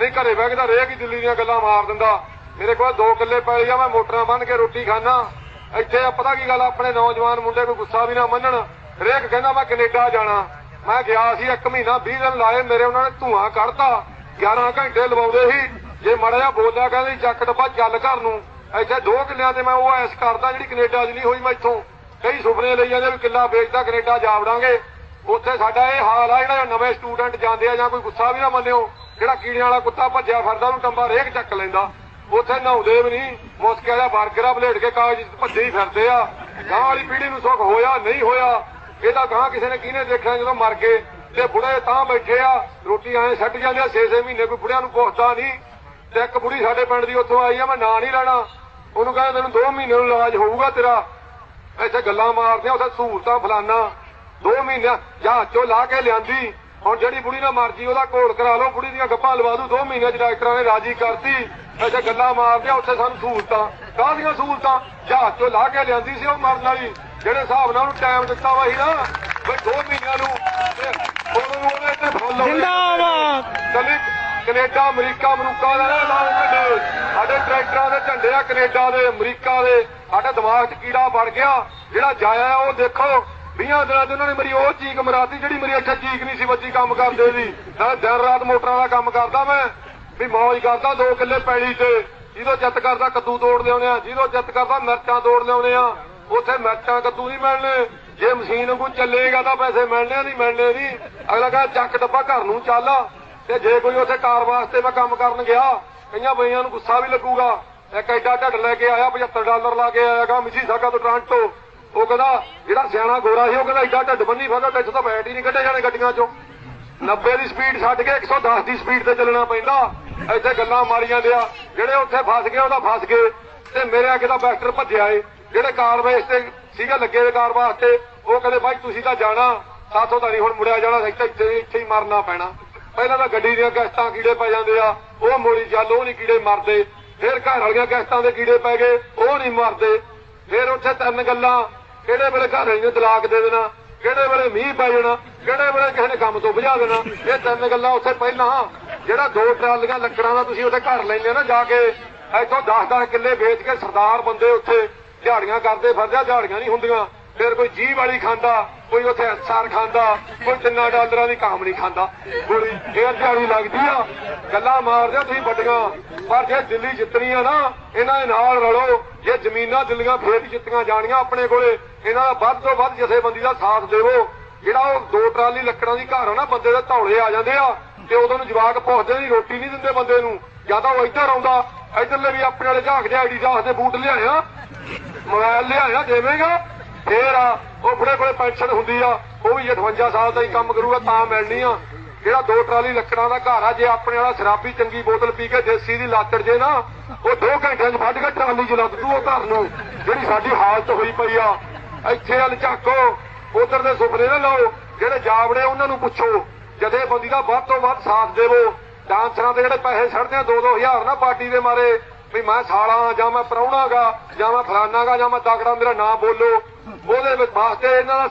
ਨਹੀਂ, ਘਰੇ ਬਹਿ ਕੇ ਤਾਂ ਰੇਹ ਕੀ ਦਿੱਲੀ ਦੀਆਂ ਗੱਲਾਂ ਮਾਰ ਦਿੰਦਾ। ਮੇਰੇ ਕੋਲ ਦੋ ਕਿੱਲੇ ਪੈਲੀ ਆ, ਮੈਂ ਮੋਟਰਾਂ ਬੰਨ ਕੇ ਰੋਟੀ ਖਾਣਾ ਇੱਥੇ ਆ ਪਤਾ ਕੀ ਗੱਲ ਆਪਣੇ ਨੌਜਵਾਨ ਮੁੰਡੇ ਕੋਈ ਗੁੱਸਾ ਵੀ ਨਾ ਮੰਨਣ। ਰੇਕ ਕਹਿੰਦਾ, ਮੈਂ ਕੈਨੇਡਾ ਜਾਣਾ। ਮੈਂ ਗਿਆ ਸੀ ਇੱਕ ਮਹੀਨਾ 20 ਦਿਨ ਲਾਏ, ਮੇਰੇ ਉਹਨਾਂ ਨੇ ਧੂਆਂ ਕੱਢਤਾ। 11 ਘੰਟੇ ਲਵਾਉਂਦੇ ਸੀ। ਜੇ ਮਾੜਾ ਜਿਹਾ ਬੋਲਿਆ ਕਹਿੰਦੇ ਚੱਕ ਡੱਬਾ, ਚੱਲ ਘਰ ਨੂੰ। ਇੱਥੇ ਦੋ ਕਿੱਲਿਆਂ ਤੇ ਮੈਂ ਉਹ ਐਸ ਕਰਦਾ, ਜਿਹੜੀ ਕੈਨੇਡਾ 'ਚ ਨਹੀਂ ਹੋਈ ਮੈਂ ਇੱਥੋਂ। ਕਈ ਸੁਪਨੇ ਲਈ ਜਾਂਦੇ ਵੀ ਕਿੱਲਾ ਵੇਚਦਾ, ਕੈਨੇਡਾ ਜਾ ਵੜਾਂਗੇ ਉੱਥੇ ਸਾਡਾ ਇਹ ਹਾਲ ਆ, ਜਿਹੜਾ ਨਵੇਂ ਸਟੂਡੈਂਟ ਜਾਂਦੇ ਆ ਜਾਂ ਕੋਈ ਗੁੱਸਾ ਵੀ ਨਾ ਮੰਨਿਓ। ਜਿਹੜਾ ਕੀੜਿਆਂ ਵਾਲਾ ਕੁੱਤਾ ਭੱਜਿਆ ਫਿਰਦਾ ਉਹਨੂੰ ਟੰਬਾ ਰੇਕ ਚੱਕ ਲੈਂਦਾ। ਉੱਥੇ ਨਹਾਉਂਦੇ ਵੀ ਨਹੀਂ ਮੁਸਕਿਆ ਵਾਲਾ ਬਰਗਰਾ ਬਲੇਡ ਕੇ ਕਾਗਜ਼ ਭੱਜੇ ਹੀ ਫਿਰਦੇ ਆ। ਗਾਂ ਵਾਲੀ ਪੀੜ੍ਹੀ ਨੂੰ ਸੁੱਖ ਹੋਇਆ, ਨਹੀਂ ਹੋਇਆ। ਇਹਦਾ ਗਾਂ ਕਿਸੇ ਨੇ ਕਿਹਨੇ ਦੇਖਿਆ ਜਦੋਂ ਮਰ ਗਏ। ਤੇ ਬੁੜੇ ਤਾਂ ਬੈਠੇ ਆ, ਰੋਟੀ ਆਏ ਛੱਡ ਜਾਂਦੇ ਆ 6-6 ਮਹੀਨੇ ਕੋਈ ਬੁੜਿਆਂ ਨੂੰ ਪੁੱਛਦਾ ਨਹੀਂ। ਤੇ ਇੱਕ ਬੁੜੀ ਸਾਡੇ ਪਿੰਡ ਦੀ ਉੱਥੋਂ ਆਈ ਆ, ਮੈਂ ਨਾਂ ਨਹੀਂ ਲੈਣਾ। ਉਹਨੂੰ ਕਹਿੰਦਾ, ਤੈਨੂੰ 2 ਮਹੀਨੇ ਨੂੰ ਇਲਾਜ ਹੋਊਗਾ ਤੇਰਾ। ਇੱਥੇ ਗੱਲਾਂ ਮਾਰਦੇ ਆ, ਉੱਥੇ ਸਹੂਲਤਾਂ ਫਲਾਨਾ। 2 ਮਹੀਨੇ ਜਹਾਜ਼ ਚੋਂ ਲਾ ਕੇ ਲਿਆਂਦੀ। ਹੁਣ ਜਿਹੜੀ ਬੁੜੀ ਨਾਲ ਮਰਜ਼ੀ ਉਹਦਾ ਘੋਲ ਕਰਾ ਲਓ ਬੁੜੀ ਦੀਆਂ ਗੱਪਾਂ ਲਵਾ ਦੂ 2 ਮਹੀਨਿਆਂ ਚ ਡਾਕਟਰਾਂ ਨੇ ਰਾਜੀ ਕਰਤੀ ਇੱਥੇ ਗੱਲਾਂ ਮਾਰਦੇ ਆ ਉੱਥੇ ਸਾਨੂੰ ਸਹੂਲਤਾਂ ਕਾਹਦੀਆਂ ਸਹੂਲਤਾਂ ਜਹਾਜ਼ ਚੋਂ ਲਾ ਕੇ ਲਿਆਂਦੀ ਸੀ ਉਹ ਮਰਨ ਵਾਲੀ ਜਿਹੜੇ ਹਿਸਾਬ ਨਾਲ ਉਹਨੂੰ ਟਾਈਮ ਦਿੱਤਾ ਵਾ ਸੀ ਨਾ ਬਈ 2 ਮਹੀਨਿਆਂ ਨੂੰ ਤੇ ਉਹਨੂੰ ਉਹਨੇ ਤੇ ਫੁੱਲ। ਜਿੰਦਾਬਾਦ। ਚੱਲੀ ਕੈਨੇਡਾ ਅਮਰੀਕਾ ਅਮਰੀਕਾ ਦਾ ਨਾ ਝੰਡੇ ਸਾਡੇ ਟਰੈਕਟਰਾਂ ਦੇ ਝੰਡੇ ਆ ਕੈਨੇਡਾ ਦੇ ਅਮਰੀਕਾ ਦੇ ਸਾਡੇ ਦਿਮਾਗ 'ਚ ਕੀੜਾ ਵੜ ਗਿਆ ਜਿਹੜਾ ਜਾਇਆ ਉਹ ਦੇਖੋ 20 ਦਿਨਾਂ 'ਚ ਉਹਨਾਂ ਨੇ ਮੇਰੀ ਉਹ ਚੀਕ ਮਰਾਤੀ ਜਿਹੜੀ ਮੇਰੀ ਇੱਥੇ ਚੀਕ ਨਹੀਂ ਸੀ ਵੱਜੀ ਕੰਮ ਕਰਦੇ ਦੀ। ਨਾਲੇ ਦਿਨ ਰਾਤ ਮੋਟਰਾਂ ਦਾ ਕੰਮ ਕਰਦਾ ਮੈਂ, ਵੀ ਮੌਜ ਕਰਦਾ ਦੋ ਕਿੱਲੇ ਪੈਲੀ ਤੇ। ਜਿਹਦੋਂ ਚਿੱਤ ਕਰਦਾ ਕੱਦੂ ਤੋੜ ਲਿਆਉਣੇ ਆ, ਜਿਹਦੋਂ ਚਿੱਤ ਕਰਦਾ ਮਿਰਚਾਂ ਤੋੜ ਲਿਆਉਣੇ ਆ। ਉੱਥੇ ਮਿਰਚਾਂ ਕੱਦੂ ਨਹੀਂ ਮਿਲਣੇ। ਜੇ ਮਸ਼ੀਨ ਵਾਂਗੂ ਚੱਲੇਗਾ ਤਾਂ ਪੈਸੇ ਮਿਲਣੇ ਨਹੀਂ ਮਿਲਣੇ ਨਹੀਂ। ਅਗਲਾ ਕਹਿੰਦਾ ਚੱਕ ਡੱਬਾ ਘਰ ਨੂੰ ਚੱਲ। ਤੇ ਜੇ ਕੋਈ ਉੱਥੇ ਕਾਰ ਵਾਸਤੇ ਮੈਂ ਕੰਮ ਕਰਨ ਗਿਆ, ਕਈਆਂ ਬਈਆਂ ਨੂੰ ਗੁੱਸਾ ਵੀ ਲੱਗੂਗਾ। ਇੱਕ ਐਡਾ ਢੱਡ ਲੈ ਕੇ ਆਇਆ 75 ਡਾਲਰ ਲਾ ਕੇ ਆਇਆਗਾ ਮਿਸੀ ਸਾਗਾ ਤੋਂ ਟ੍ਰਾਂਟੋ। ਉਹ ਕਹਿੰਦਾ, ਜਿਹੜਾ ਸਿਆਣਾ ਗੋਰਾ ਸੀ, ਉਹ ਕਹਿੰਦਾ ਐਡਾ ਢੱਡ ਬੰਨੀ ਫਿਰਦਾ ਤੇ ਇੱਥੋਂ ਤਾਂ ਬੈਟ ਹੀ ਨਹੀਂ ਕੱਢੇ ਜਾਣੇ ਗੱਡੀਆਂ ਚੋਂ। 90 ਦੀ ਸਪੀਡ ਛੱਡ ਕੇ 110 ਦੀ ਸਪੀਡ ਤੇ ਚੱਲਣਾ ਪੈਂਦਾ। ਇੱਥੇ ਗੱਲਾਂ ਮਾਰੀਆਂ ਦਿਆ ਜਿਹੜੇ ਉੱਥੇ ਫਸ ਗਏ, ਉਹਦਾ ਫਸ ਗਏ। ਤੇ ਮੇਰੇ ਅੱਗੇ ਦਾ ਬੈਕਟਰ ਭੱਜਿਆ ਏ। ਜਿਹੜੇ ਕਾਰ ਤੇ ਸੀਗਾ, ਲੱਗੇ ਦੇ ਕਾਰ ਵਾਸਤੇ, ਉਹ ਕਹਿੰਦੇ, ਬਾਈ, ਤੁਸੀਂ ਤਾਂ ਜਾਣਾ। ਸਾਥੋਂ ਤਾਂ ਨਹੀਂ ਹੁਣ ਮੁੜਿਆ ਜਾਣਾ ਇੱਥੇ ਇੱਥੇ ਹੀ ਮਰਨਾ ਪੈਣਾ। ਪਹਿਲਾਂ ਤਾਂ ਗੱਡੀ ਦੀਆਂ ਗੈਸਟਾਂ ਕੀੜੇ ਪੈ ਜਾਂਦੇ ਆ। ਉਹ ਮੋੜੀ ਚੱਲ, ਉਹ ਨਹੀਂ ਕੀੜੇ ਮਰਦੇ। ਫਿਰ ਘਰ ਵਾਲੀਆਂ ਗੈਸਟਾਂ ਦੇ ਕੀੜੇ ਪੈ ਗਏ, ਉਹ ਨਹੀਂ ਮਰਦੇ। ਫਿਰ ਉੱਥੇ ਤਿੰਨ ਗੱਲਾਂ ਕਿਹੜੇ ਵੇਲੇ ਘਰ ਵਾਲੀ ਨੂੰ ਤਲਾਕ ਦੇ ਦੇਣਾ? ਕਿਹੜੇ ਵੇਲੇ ਮੀਂਹ ਪੈ ਜਾਣਾ? ਕਿਹੜੇ ਵੇਲੇ ਕਿਸੇ ਨੇ ਕੰਮ ਤੋਂ ਭਜਾ ਦੇਣਾ? ਇਹ ਤਿੰਨ ਗੱਲਾਂ ਉੱਥੇ ਪਹਿਲਾਂ। ਜਿਹੜਾ ਦੋ ਟਰਾਲੀਆਂ ਲੱਕੜਾਂ ਦਾ ਤੁਸੀਂ ਉੱਥੇ ਘਰ ਲੈਂਦੇ ਆ ਨਾ ਜਾ ਕੇ, ਇੱਥੋਂ 10-10 ਕਿੱਲੇ ਵੇਚ ਕੇ ਸਰਦਾਰ ਬੰਦੇ ਉੱਥੇ ਦਿਹਾੜੀਆਂ ਕਰਦੇ ਫਿਰਦੇ ਆ, ਦਿਹਾੜੀਆਂ ਨਹੀਂ ਹੁੰਦੀਆਂ। ਫਿਰ ਕੋਈ ਜੀ ਵਾਲੀ ਖਾਂਦਾ, ਕੋਈ ਉੱਥੇ ਅਸਾਰ ਖਾਂਦਾ, ਕੋਈ ਤਿੰਨਾਂ ਡਾਲਰਾਂ ਦੀ ਕਾਮ ਨਹੀਂ ਖਾਂਦਾ। ਗੋਲੀ ਫੇਰ ਦਿਹਾੜੀ ਲੱਗਦੀ ਆ। ਗੱਲਾਂ ਮਾਰਦੇ ਤੁਸੀਂ ਵੱਡੀਆਂ। ਪਰ ਜੇ ਦਿੱਲੀ ਜਿੱਤਣੀ ਆ ਨਾ, ਇਹਨਾਂ ਦੇ ਨਾਲ ਰਲੋ। ਜੇ ਜ਼ਮੀਨਾਂ ਦਿੱਲੀਆਂ ਫੇਰ ਜਿੱਤੀਆਂ ਜਾਣੀਆਂ ਆਪਣੇ ਕੋਲੇ, ਇਹਨਾਂ ਦਾ ਵੱਧ ਤੋਂ ਵੱਧ ਜਥੇਬੰਦੀ ਦਾ ਸਾਥ ਦੇਵੋ। ਜਿਹੜਾ ਉਹ ਦੋ ਟਰਾਲੀ ਲੱਕੜਾਂ ਦੀ ਘਰ ਆ ਨਾ, ਬੰਦੇ ਦੇ ਧੌਲੇ ਆ ਜਾਂਦੇ ਆ, ਤੇ ਉਦੋਂ ਨੂੰ ਜਵਾਕ ਪੁੱਛਦੇ ਨਹੀਂ, ਰੋਟੀ ਨਹੀਂ ਦਿੰਦੇ ਬੰਦੇ ਨੂੰ। ਜਾਂ ਤਾਂ ਉਹ ਇੱਧਰ ਆਉਂਦਾ, ਇੱਧਰਲੇ ਵੀ ਆਪਣੇ ਵਾਲੇ ਝਾਕ ਦੇ ਆਈਡੀ ਦਾਸ ਦੇ ਬੂਟ ਲਿਆਇਆ। ਮੋਬਾਈਲ ਲਿਆਇਆ, ਦੇਵੇਂਗਾ? ਫੇਰ ਆ ਉਹ ਫੜੇ ਕੋਲੇ ਪੈਨਸ਼ਨ ਹੁੰਦੀ ਆ, ਉਹ ਵੀ 58 ਸਾਲ ਦਾ ਹੀ ਕੰਮ ਕਰੂਗਾ, ਤਾਂ ਮਿਲਣੀ ਆ। ਜਿਹੜਾ ਦੋ ਟਰਾਲੀ ਲੱਕੜਾਂ ਦਾ ਘਰ ਆ, ਜੇ ਆਪਣੇ ਵਾਲਾ ਸ਼ਰਾਬੀ ਚੰਗੀ ਬੋਤਲ ਪੀ ਕੇ ਦੇਸੀ ਦੀ ਲਾਤੜ ਜੇ ਨਾ, ਉਹ 2 ਘੰਟਿਆਂ 'ਚ ਫੱਟ ਕੇ ਟਰਾਲੀ 'ਚ ਲੱਦ ਦੂ ਉਹ ਘਰ ਨੂੰ, ਜਿਹੜੀ ਸਾਡੀ ਹਾਲਤ ਹੋਈ ਪਈ ਆ। ਇੱਥੇ ਵੱਲ ਝਾਕੋ, ਉਧਰ ਦੇ ਸੁਪਨੇ ਨਾ ਲਾਓ, ਜਿਹੜੇ ਜਾਵੜੇ ਉਹਨਾਂ ਨੂੰ ਪੁੱਛੋ। ਜਥੇਬੰਦੀ ਦਾ ਵੱਧ ਤੋਂ ਵੱਧ ਸਾਥ ਦੇਵੋ, ਡਾਂਸਰਾਂ ਦੇ ਜਿਹੜੇ ਪੈਸੇ ਛੱਡਦੇ ਆ 2-2000 ਨਾ ਪਾਰਟੀ ਦੇ ਮਾਰੇ, ਵੀ ਮੈਂ ਸਾਲਾ, ਜਾਂ ਮੈਂ ਪ੍ਰਾਹੁਣਾਗਾ ਜਾਂ ਮੈਂ ਫਲਾਨਾਗਾ ਜਾਂ ਮੈਂ ਤਕੜਾ ਮੇਰਾ ਨਾਂ ਬੋਲੋ। ਉਹਦੇ ਵਿੱਚ ਵਾਸਤੇ ਇਹਨਾਂ ਦਾ